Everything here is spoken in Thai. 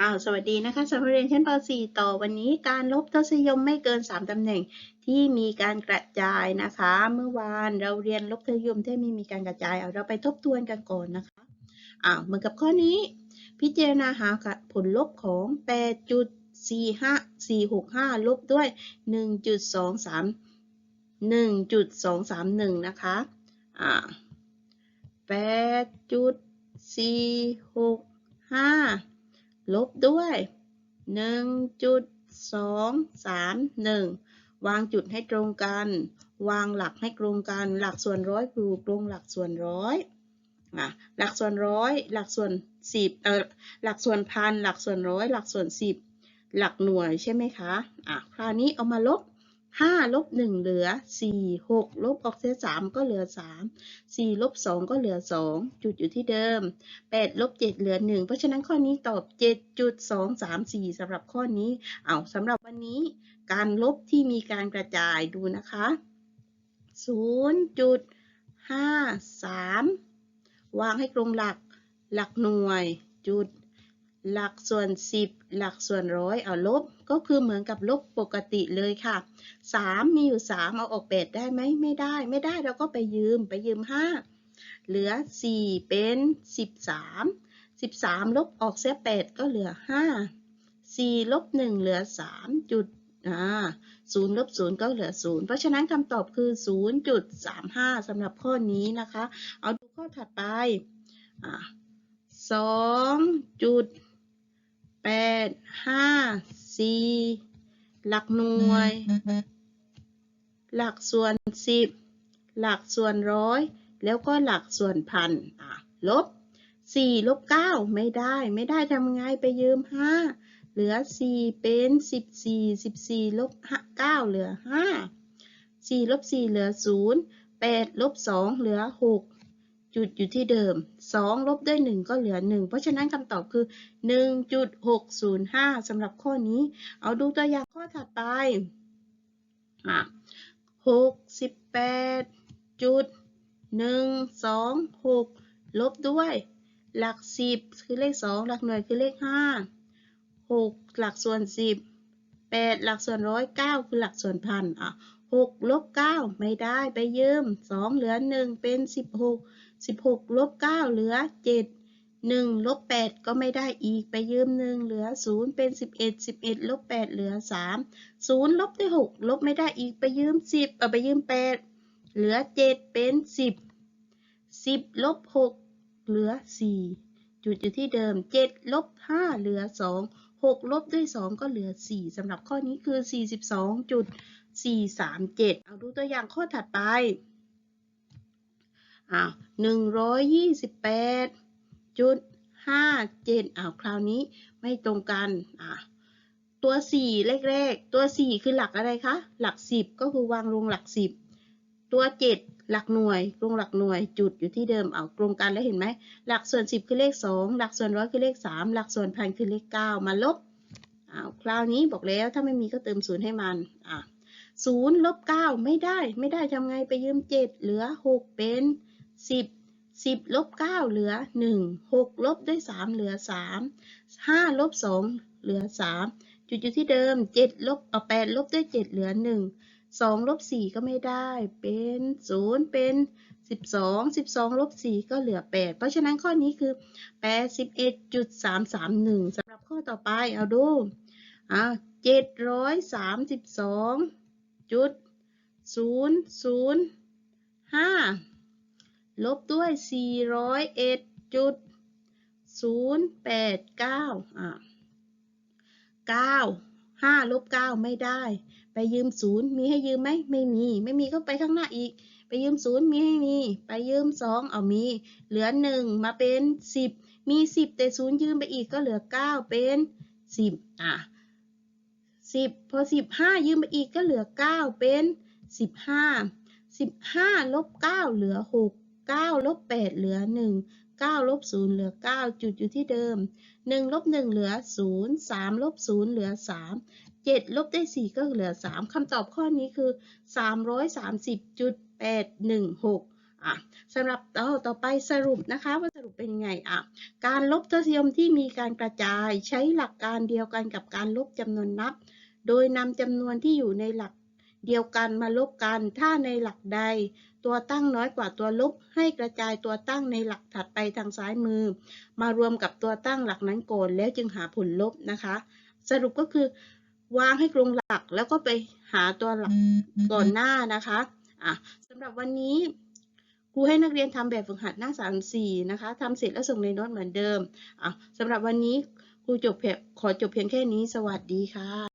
อ้าวสวัสดีนะคะสำหรับเรียนชั้นป .4 ต่อวันนี้การลบทศนิยมไม่เกิน 3ตำแหน่งที่มีการกระจายนะคะ เมื่อวานเราเรียนลบทศนิยมที่ไม่มีการกระจายเอาเราไปทบทวนกันก่อนนะคะอ้าวเหมือนกับข้อนี้ พิจารณาหาผลลบของ 8.45465 ลบด้วย 1.23 1.231 นะคะอ่า8.465 ลบด้วย 1.231 วางจุดให้ตรงกัน วางหลักให้ตรงกัน หลักส่วนร้อยอยู่ตรงหลักส่วนร้อยหลักส่วนร้อยหลักส่วนสิบเออหลักส่วนพันหลักส่วนร้อยหลักส่วนสิบหลักหน่วยใช่ไหมคะอะคราวนี้เอามาลบ 5ลบ1เหลือ 4 6 ลบออกเสีย3ก็เหลือ 3 4 ลบ 2 ก็เหลือ 2 จุดอยู่ที่เดิม 8 ลบ 7 เหลือ 1 เพราะฉะนั้นข้อนี้ตอบ 7.234สำหรับข้อนี้ เอาสำหรับวันนี้การลบที่มีการกระจายดูนะคะ 0.53 วางให้ตรงหลักหลักหน่วยจุด หลักส่วน 10 หลักส่วนร้อยเอาลบ ก็คือเหมือนกับลบปกติเลยค่ะ 3 มีอยู่ 3 เอาออก8ได้ไหมไม่ได้ ไม่ได้เราก็ไปยืมไปยืม 5 เหลือ 4 เป็น 13 13 ลบออกเสีย8ก็เหลือ 5 4 ลบ 1 เหลือ 3 จุดอ่า0ลบ0ก็เหลือ 0 เพราะฉะนั้นคำตอบคือ 0.35สำหรับข้อนี้นะคะ เอาดูข้อถัดไปอ่า2จุด 8 5 4หลักหน่วย หลักส่วน10หลักส่วนร้อย แล้วก็หลักส่วนพันอะลบ4ลบ9ไม่ได้ไม่ได้ทำไงไปยืม5เหลือ4เป็น14 14ลบ9เหลือ5 4ลบ4เหลือ0 8ลบ2เหลือ6 จุดอยู่ที่เดิม 2 ลบด้วย 1 ก็เหลือ 1 เพราะฉะนั้นคำตอบคือ 1.605สำหรับข้อนี้ เอาดูตัวอย่างข้อถัดไปอะหกสิบแปดจุดหนึ่งสองหกลบด้วย หลักสิบคือเลขสองหลักหน่วยคือเลขห้าหกหลักส่วนสิบแปดหลักส่วนร้อยเก้าคือหลักส่วนพันอะหกลบเก้าไม่ได้ไปยืมสองเหลือหนึ่งเป็นสิบหก สิบหกลบเก้าเหลือเจ็ดหนึ่งลบแปดก็ไม่ได้อีกไปยืมหนึ่งเหลือศูนย์เป็นสิบเอ็ดสิบเอ็ดลบแปดเหลือสามศูนย์ลบด้วยหกลบไม่ได้อีกไปยืมสิบเอาไปยืมแปดเหลือเจ็ดเป็นสิบสิบลบหกเหลือสี่จุดอยู่ที่เดิมเจ็ดลบห้าเหลือสองหกลบด้วยสองก็เหลือสี่สำหรับข้อนี้คือสี่สิบสองจุดสี่สามเจ็ดเอาดูตัวอย่างข้อถัดไป อ้าวหนึ่งร้อยยี่สิบแปดจุดห้าเจ็ดอ้าวคราวนี้ไม่ตรงกันอะตัวสี่เลขแรกตัวสี่คือหลักอะไรคะ หลักสิบก็คือวางลงหลักสิบตัวเจ็ดหลักหน่วยลงหลักหน่วยจุดอยู่ที่เดิมเอาตรงกันแล้วเห็นไหมหลักส่วนสิบคือเลขสองหลักส่วนร้อยคือเลขสามหลักส่วนพันคือเลขเก้ามาลบอ้าวคราวนี้บอกแล้วถ้าไม่มีก็เติมศูนย์ให้มันอะศูนย์ลบเก้าไม่ได้ไม่ได้ทำไงไปยืมเจ็ดเหลือหกเป็น 10 10ลบ9เหลือ 1 6 ลบด้วย 3 เหลือ 3 5 ลบ 2 เหลือ 3 จุดอยู่ที่เดิม 7 ลบเอา8ลบด้วย 7 เหลือ 1 2 ลบ 4 ก็ไม่ได้ เป็น 0 เป็น 12 12 ลบ 4 ก็เหลือ 8 เพราะฉะนั้นข้อนี้คือ 81.331สำหรับข้อต่อไป เอาดูอ่า732จุด0 0 5 ลบด้วย 401จุด089อะ9 5ลบ9ไม่ได้ ไปยืม 0 มีให้ยืมไหมไม่มี ไม่มีก็ไปข้างหน้าอีก ไปยืม 0 มีให้มี ไปยืม 2 เอามี เหลือ 1 มาเป็น 10 มี 10 แต่ 0 ยืมไปอีกก็เหลือ 9 เป็น 10อะ10 พอ 15 ยืมไปอีกก็เหลือ 9 เป็น 15 15ลบ9เหลือ 6 9ลบ8เหลือ 1 9ลบ0เหลือ 9 จุดอยู่ที่เดิม 1 ลบ 1 เหลือ 0 3 ลบ 0 เหลือ 3 7 ลบได้ 4 ก็เหลือ 3 คำตอบข้อนี้คือ 330.816 อะสำหรับต่อต่อไปสรุปนะคะ ว่าสรุปเป็นไงอะ การลบทศนิยมที่มีการกระจายใช้หลักการเดียวกันกับการลบจำนวนนับ โดยนำจำนวนที่อยู่ในหลัก เดียวกันมาลบกัน ถ้าในหลักใด ตัวตั้งน้อยกว่าตัวลบ ให้กระจายตัวตั้งในหลักถัดไปทางซ้ายมือ มารวมกับตัวตั้งหลักนั้นก่อนแล้วจึงหาผลลบนะคะ สรุปก็คือ วางให้ตรงหลักแล้วก็ไปหาตัวหลักก่อนหน้านะคะอะสำหรับวันนี้ครูให้นักเรียนทำแบบฝึกหัดหน้า34นะคะทำเสร็จแล้วส่งในโน้ตเหมือนเดิมอะสำหรับวันนี้ครูจบเพียงขอจบเพียงแค่นี้ สวัสดีค่ะ